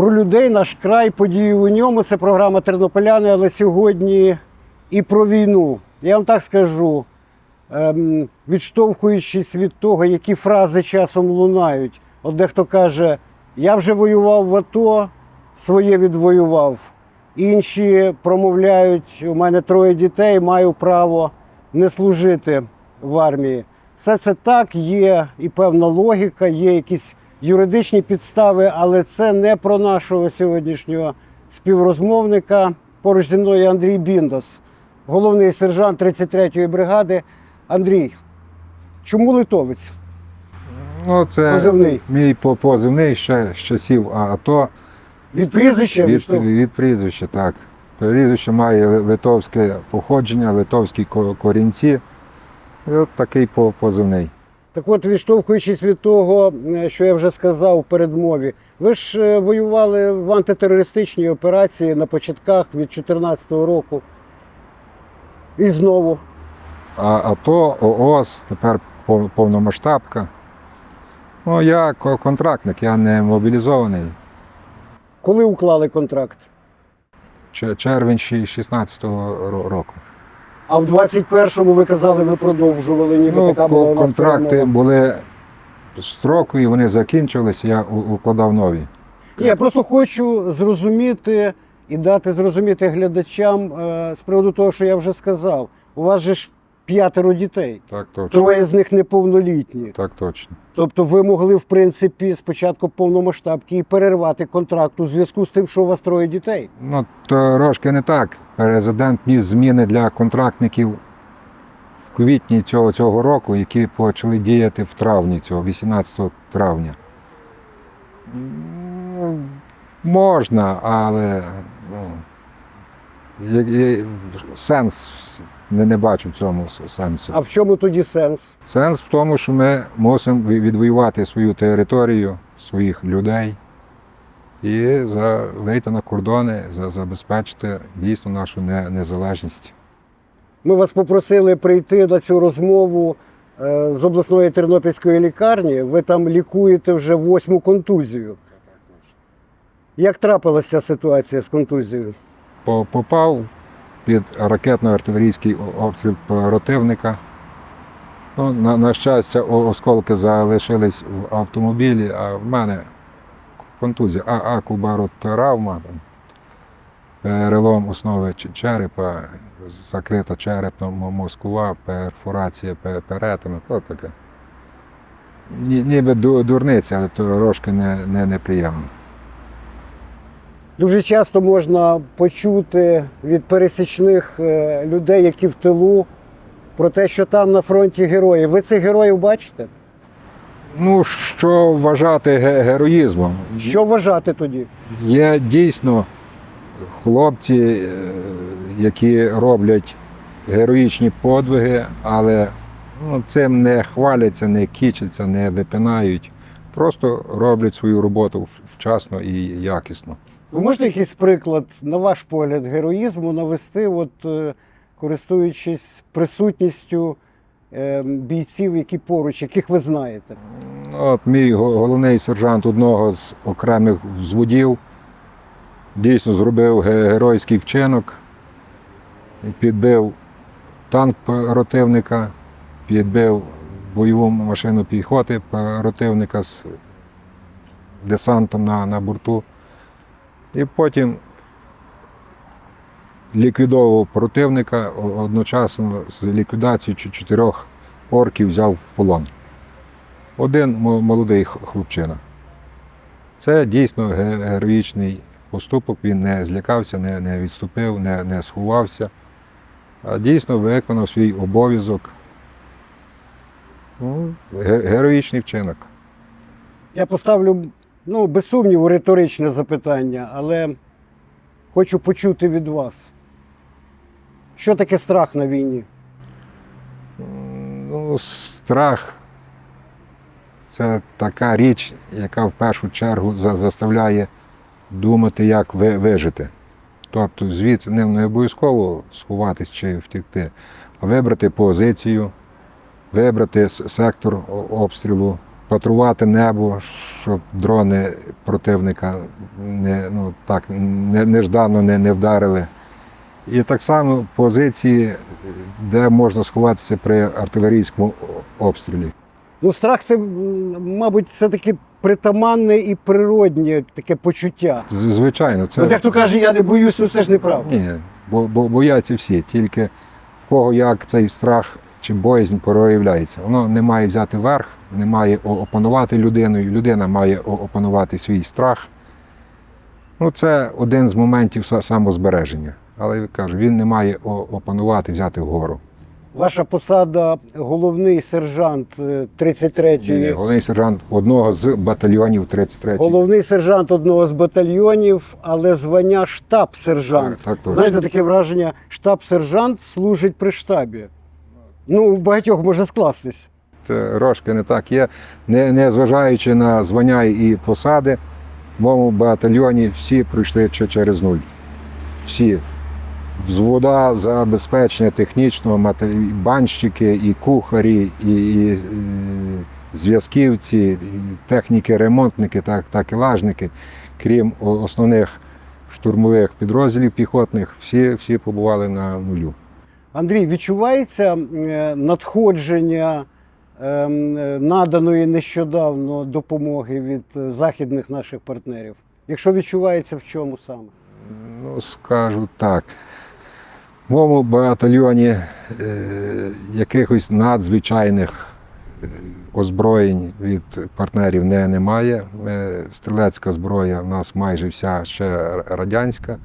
Про людей, наш край, події у ньому. Це програма Тернополяни, але сьогодні і про війну. Я вам так скажу, ем, відштовхуючись від того, які фрази часом лунають. От дехто каже, я вже воював в АТО, своє відвоював. Інші промовляють, у мене троє дітей, маю право не служити в армії. Все це так, є і певна логіка, є якісь юридичні підстави, але це не про нашого сьогоднішнього співрозмовника. Поруч зі мною Андрій Біндос, головний сержант 33-ї бригади. Андрій, чому литовець? Ну, це Позивний. мій позивний ще з часів А- АТО. Від прізвища? Від, від прізвища, так. Прізвище має литовське походження, литовські корінці. І от такий позивний. Так от, відштовхуючись від того, е, що я вже сказав у передмові, ви ж е, воювали в антитерористичній операції на початках від 2014 року. І знову. А АТО, ООС, тепер повномасштабка. Ну, я контрактник, я не мобілізований. Коли уклали контракт? Червень 16-го року. А в 21-му ви казали, ви продовжували, ніби Ну, така була у нас контракти перемога. були строкові, вони закінчилися, я укладав нові. Ні, я просто хочу зрозуміти і дати зрозуміти глядачам е, з приводу того, що я вже сказав. У вас же ж п'ятеро дітей, Так точно. троє з них неповнолітні. Так точно. Тобто ви могли, в принципі, спочатку повномасштабки і перервати контракт у зв'язку з тим, що у вас троє дітей. Ну, трошки не так. Президент вніс зміни для контрактників в квітні цього, цього року, які почали діяти в травні цього, 18 травня. Можна, але ну, сенс не, не бачу в цьому сенсу. А в чому тоді сенс? Сенс в тому, що ми мусимо відвоювати свою територію, своїх людей і за, вийти на кордони, за, забезпечити дійсно нашу не, незалежність. Ми вас попросили прийти на цю розмову е, з обласної тернопільської лікарні. Ви там лікуєте вже восьму контузію. Як трапилася ситуація з контузією? Попав під ракетно-артилерійський обстріл противника. Ну, на, на щастя, осколки залишились в автомобілі, а в мене контузія, а, акубаротравма, там, перелом основи черепа, закрита черепно-мозкова, перфорація перетину, то таке. Ні, ніби ду- дурниця, але трошки не, не, неприємно. Дуже часто можна почути від пересічних е, людей, які в тилу, про те, що там на фронті герої. Ви цих героїв бачите? Ну, що вважати героїзмом? Що вважати тоді? Є дійсно хлопці, е, які роблять героїчні подвиги, але ну, цим не хваляться, не кічаться, не випинають. Просто роблять свою роботу вчасно і якісно. Ви можете якийсь приклад, на ваш погляд, героїзму навести, от, е, користуючись присутністю е, бійців, які поруч, яких ви знаєте? Ну, От мій головний сержант одного з окремих взводів дійсно зробив геройський вчинок, підбив танк противника, підбив бойову машину піхоти противника з десантом на, на борту. І потім ліквідовував противника одночасно з ліквідацією чотирьох орків взяв в полон один молодий хлопчина. Це дійсно героїчний поступок. Він не злякався, не, не відступив, не, не сховався, а дійсно виконав свій обов'язок. Ну, героїчний вчинок. Я поставлю, ну, без сумніву, риторичне запитання, але хочу почути від вас. Що таке страх на війні? Ну, страх це така річ, яка в першу чергу заставляє думати, як ви- вижити. Тобто звідси не обов'язково сховатись чи втекти, а вибрати позицію, вибрати сектор обстрілу, патрувати небо, щоб дрони противника не, ну, так, не, неждано не, не вдарили. І так само позиції, де можна сховатися при артилерійському обстрілі. Ну, страх це, мабуть, все-таки притаманне і природнє таке почуття. З- Звичайно, це Ну, дехто каже, я не боюсь, ну це ж неправда. ні, бо, бо бояться всі, тільки в кого як цей страх чи боязнь проявляється. Воно не має взяти верх, не має опанувати людиною, людина має опанувати свій страх. Ну, це один з моментів самозбереження. Але кажу, він не має опанувати, взяти вгору. Ваша посада головний сержант е, 33-ї, Головний сержант одного з батальйонів 33 головний сержант одного з батальйонів, але звання штаб-сержант. Так, так, Знаєте, таке враження, штаб-сержант служить при штабі. Ну, у багатьох може скластись. Трошки не так є. Не, не зважаючи на звання і посади, в моєму батальйоні всі пройшли че- через нуль. Всі. Взвода забезпечення технічного, банщики, і кухарі, і, і, е, зв'язківці, і техніки, ремонтники, так, так і лажники, крім основних штурмових підрозділів піхотних, всі, всі побували на нулю. Андрій, відчувається е, надходження ем, е, наданої нещодавно допомоги від е, західних наших партнерів? Якщо відчувається, в чому саме? Ну, скажу так. В моєму батальйоні е, якихось надзвичайних озброєнь від партнерів не, немає. Ми, стрілецька зброя в нас майже вся ще радянська.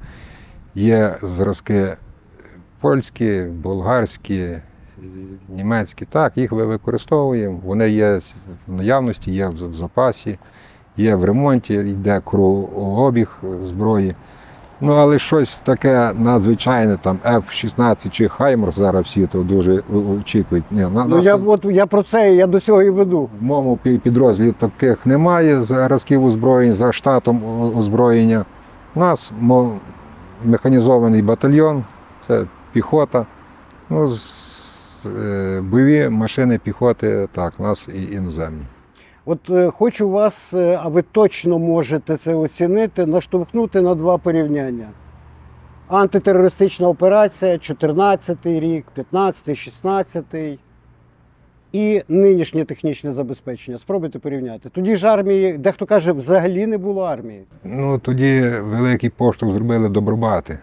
Є зразки польські, болгарські, німецькі. Так, їх ми використовуємо. Вони є в наявності, є в запасі, є в ремонті, йде кругообіг зброї. Ну, але щось таке надзвичайне, там F-16 чи Хаймер зараз всі то дуже очікують. Ні, на, Ну нас я от я про це, я до цього і веду. в моєму підрозділі таких немає зразків озброєнь за штатом озброєння. У нас механізований батальйон, це піхота. Ну, е, бойові машини піхоти, так, у нас і іноземні. От е, хочу вас, е, а ви точно можете це оцінити, наштовхнути на два порівняння. Антитерористична операція, 14 рік, 15, 16 і нинішнє технічне забезпечення. Спробуйте порівняти. Тоді ж армії, дехто каже, взагалі не було армії. Ну, тоді великий поштовх зробили добробати.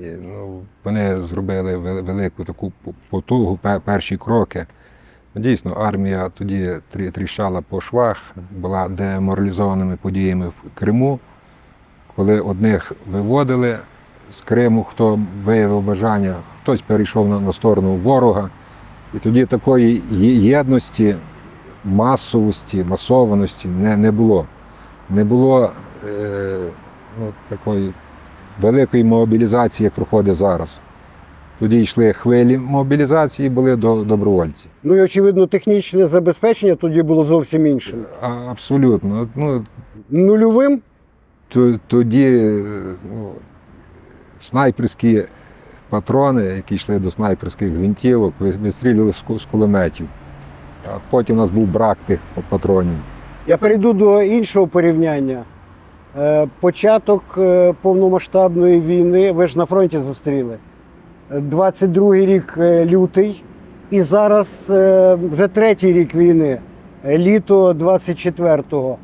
Ну, вони зробили велику таку потугу, перші кроки. Дійсно, армія тоді тріщала по швах, була деморалізованими подіями в Криму, коли одних виводили з Криму, хто виявив бажання, хтось перейшов на, на сторону ворога. І тоді такої єдності, масовості, масованості не, не було. Не було е, ну, такої великої мобілізації, як проходить зараз. Тоді йшли хвилі мобілізації, були добровольці. Ну і очевидно, технічне забезпечення тоді було зовсім іншим. А, абсолютно. Ну, Нульовим тоді ну, снайперські патрони, які йшли до снайперських гвинтівок, вистрілювали з кулеметів. А потім у нас був брак тих патронів. Я перейду до іншого порівняння. Е, Початок е, повномасштабної війни, ви ж на фронті зустріли. Е, 22-й рік е, лютий, і зараз вже третій рік війни, літо 24-го.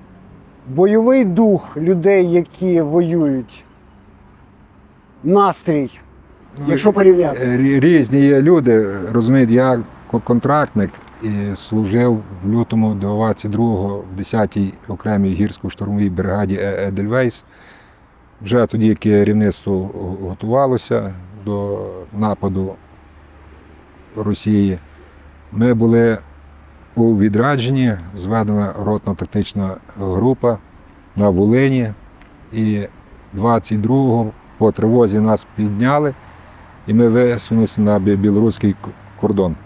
Бойовий дух людей, які воюють, настрій. Якщо порівняти. Різні є люди, розумієте, я контрактник служив в лютому 22-го в 10-й окремій гірсько-штурмовій бригаді Е- Едельвейс. Вже тоді керівництво готувалося до нападу Росії. Ми були у відрядженні, зведена ротно-тактична група на Волині. І 22-го по тривозі нас підняли і ми висунулися на білоруський кордон.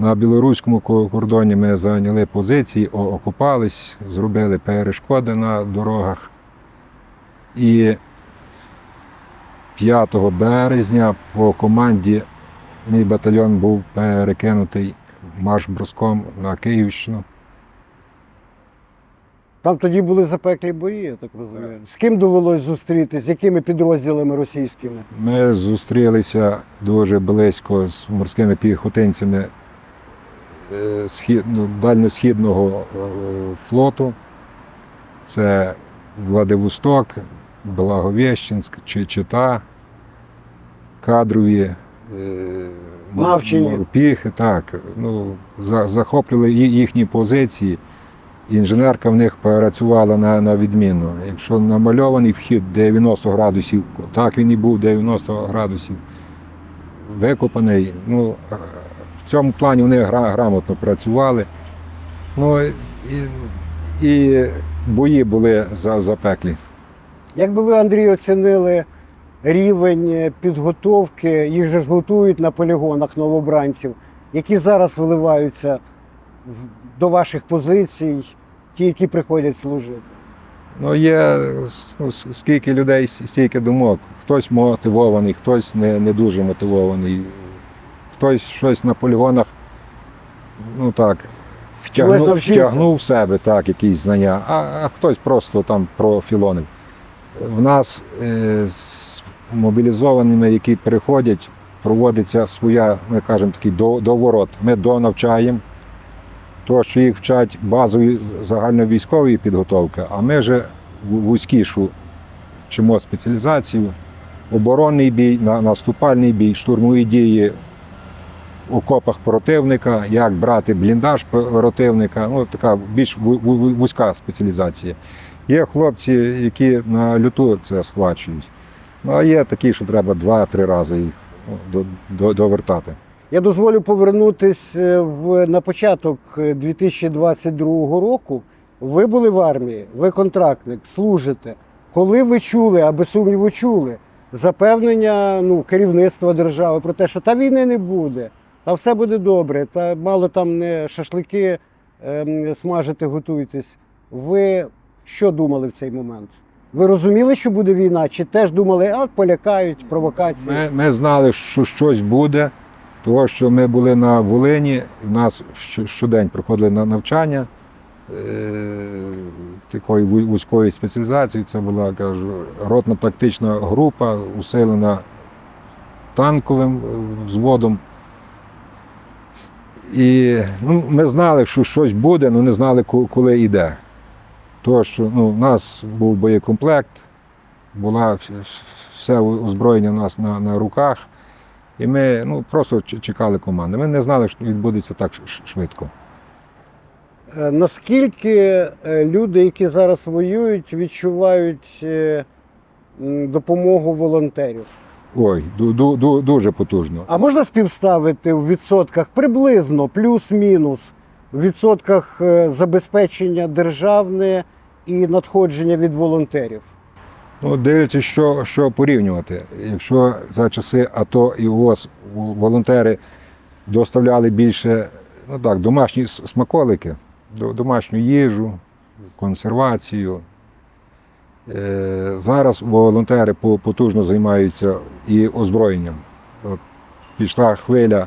На білоруському кордоні ми зайняли позиції, окупались, зробили перешкоди на дорогах. І 5 березня по команді мій батальйон був перекинутий марш-броском на Київщину. Там тоді були запеклі бої, я так розумію. З ким довелось зустрітися, з якими підрозділами російськими? Ми зустрілися дуже близько з морськими піхотинцями е, ну, дальньосхідного е, флоту. Це Владивосток, Благовещенськ, Чита, кадрові е, Навчені. морпіхи. Так, ну, захоплювали їхні позиції. Інженерка в них працювала на, на відміну. Якщо намальований вхід 90 градусів, так він і був 90 градусів викопаний. Ну, в цьому плані вони гра, грамотно працювали. Ну, і, і бої були за, запеклі. Як би ви, Андрій, оцінили рівень е, підготовки, їх же ж готують на полігонах новобранців, які зараз виливаються до ваших позицій, ті, які приходять служити? Ну, є ну, скільки людей, стільки думок. Хтось мотивований, хтось не, не дуже мотивований. Хтось щось на полігонах, ну так, втягнув, втягнув в себе так, якісь знання, а, а хтось просто там профілонив. В нас е, з мобілізованими, які приходять, проводиться своя, ми кажемо такий до- доворот. Ми донавчаємо. То, що їх вчать базової з- загальновійськової підготовки, а ми вже вузькішу вчимо спеціалізацію, оборонний бій, на- наступальний бій, штурмові дії окопах противника, як брати бліндаж противника, ну така більш ву- ву- вузька спеціалізація. Є хлопці, які на люту це схвачують. Ну а є такі, що треба два-три рази їх ну, до- до- довертати. Я дозволю повернутись е, в, на початок е, 2022 року. Ви були в армії, ви контрактник, служите. Коли ви чули, а без сумніву чули, запевнення ну, керівництва держави про те, що та війни не буде, та все буде добре, та мало там не шашлики ем, смажити, готуйтесь. Ви що думали в цей момент? Ви розуміли, що буде війна, чи теж думали, а полякають, провокації? Ми, ми знали, що щось буде, тому що ми були на Волині, в нас щодень проходили на навчання е, такої вузької спеціалізації. Це була кажу, ротна тактична група, усилена танковим е, взводом. І ну, ми знали, що щось буде, але не знали, коли йде. Тому що ну, в нас був боєкомплект, вс- все озброєння у нас на, на руках. І ми ну, просто чекали команди. Ми не знали, що відбудеться так швидко. Е, Наскільки е, люди, які зараз воюють, відчувають е, допомогу волонтерів? Ой, ду- ду- ду- дуже потужно. А можна співставити в відсотках приблизно плюс-мінус в відсотках е, забезпечення державне і надходження від волонтерів? Ну, дивлячись, що, що порівнювати. Якщо за часи АТО і ООС волонтери доставляли більше ну так, домашні смаколики, домашню їжу, консервацію. Е, Зараз волонтери потужно займаються і озброєнням. От пішла хвиля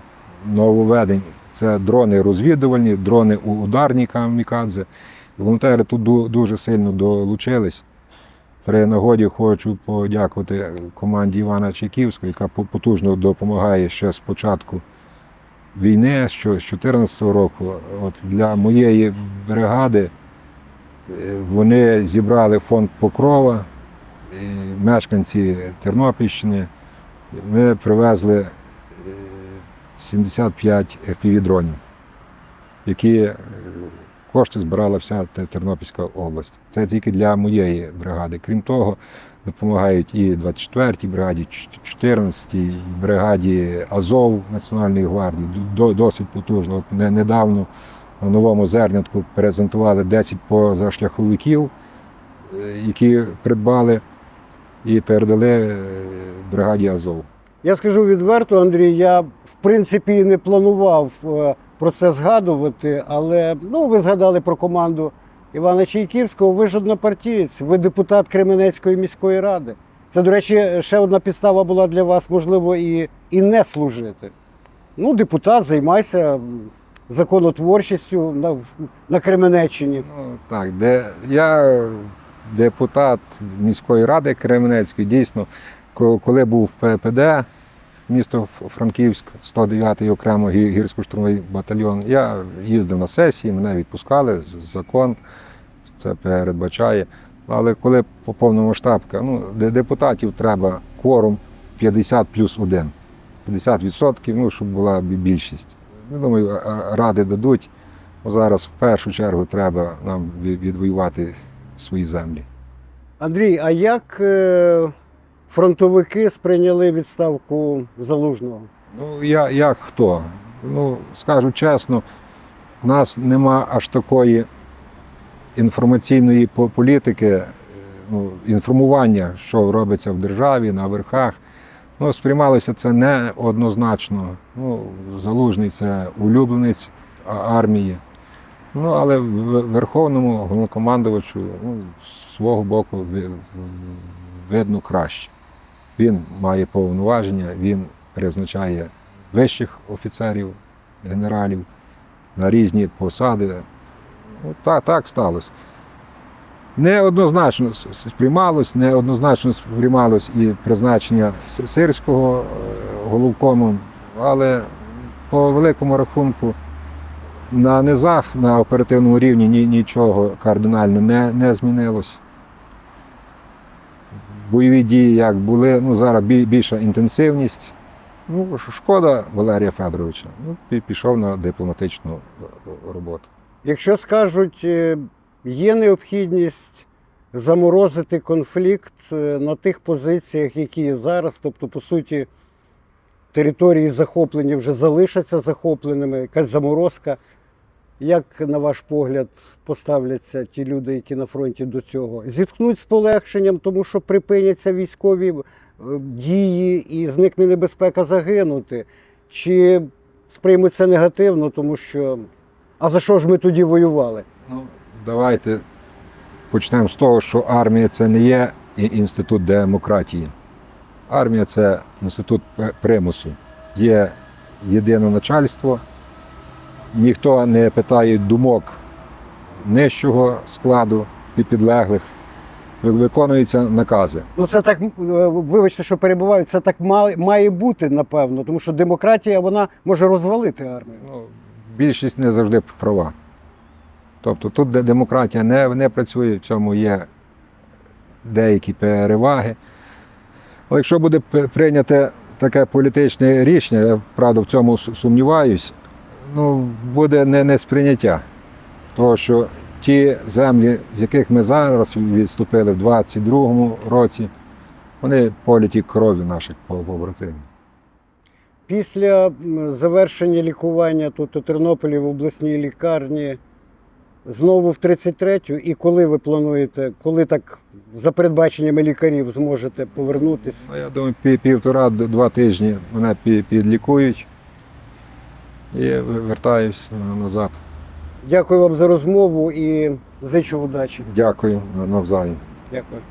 нововведень. Це дрони розвідувальні, дрони у- ударні камікадзе. Волонтери тут дуже сильно долучились. При нагоді хочу подякувати команді Івана Чайківського, яка потужно допомагає ще з початку війни, що з 2014 року. От для моєї бригади вони зібрали фонд Покрова, мешканці Тернопільщини. Ми привезли е, 75 FPV-дронів, які е, кошти збирала вся Тернопільська область. Це тільки для моєї бригади. Крім того, допомагають і 24-й бригаді, 14-й бригаді Азов Національної гвардії. Досить потужно. От недавно новому зернятку презентували 10 позашляховиків, е, які придбали і передали е, бригаді Азов. Я скажу відверто, Андрій, я в принципі не планував е, про це згадувати, але ну, ви згадали про команду Івана Чайківського. Ви ж однопартієць, ви депутат Кременецької міської ради. Це, до речі, ще одна підстава була для вас, можливо, і, і не служити. Ну, депутат, займайся законотворчістю на, на Кременеччині. Ну, так, де я депутат міської ради Кременецької, дійсно, коли був в ППД, місто Франківськ, 109-й окремо гірсько-штурмовий батальйон, я їздив на сесії, мене відпускали, закон це передбачає. Але коли по повномасштабка, ну, де депутатів треба кворум 50 плюс 1. 50%, ну, щоб була більшість. Я думаю, ради дадуть. Бо зараз в першу чергу треба нам відвоювати свої землі. Андрій, а як е, фронтовики сприйняли відставку залужного? Ну, я, як хто? Ну, скажу чесно, в нас нема аж такої інформаційної політики, е, ну, інформування, що робиться в державі, на верхах. Ну, сприймалося це неоднозначно. Ну, залужний це улюбленець армії. Ну, але Верховному головнокомандувачу ну, з свого боку видно краще. Він має повноваження, він призначає вищих офіцерів, генералів на різні посади. Ну, так, так сталося. Неоднозначно сприймалось, неоднозначно сприймалось і призначення сирського е, головкомом, але по великому рахунку на низах, на оперативному рівні нічого кардинально не, не змінилось. Бойові дії як були, ну зараз більша інтенсивність. Ну, шкода Валерія Федоровича. Ну, пішов на дипломатичну е, е, роботу. Якщо скажуть, є необхідність заморозити конфлікт е, на тих позиціях, які є зараз, тобто, по суті, території захоплені вже залишаться захопленими, якась заморозка. Як, на ваш погляд, поставляться ті люди, які на фронті до цього? Зіткнуть з полегшенням, тому що припиняться військові е, дії і зникне небезпека загинути? Чи сприймуть це негативно, тому що а за що ж ми тоді воювали? Давайте почнемо з того, що армія це не є інститут демократії. Армія це інститут примусу. Є єдине начальство, ніхто не питає думок нижчого складу і підлеглих. Виконуються накази. Ну це так, вибачте, що перебуваю, це так має, має бути, напевно, тому що демократія вона може розвалити армію. Ну, більшість не завжди права. Тобто тут, де демократія не, не працює, в цьому є деякі переваги. Але якщо буде прийняте таке політичне рішення, я правда в цьому сумніваюсь, ну, буде не, не сприйняття. Того, що ті землі, з яких ми зараз відступили в 22-му році, вони політі кров'ю наших побратимів. Після завершення лікування тут у Тернополі в обласній лікарні знову в 33-ю. І коли ви плануєте, коли так за передбаченнями лікарів зможете повернутися? Ну, я думаю, пів- півтора-два тижні мене пі- підлікують і вертаюсь на- назад. Дякую вам за розмову і зичу удачі. Дякую навзаєм. Дякую.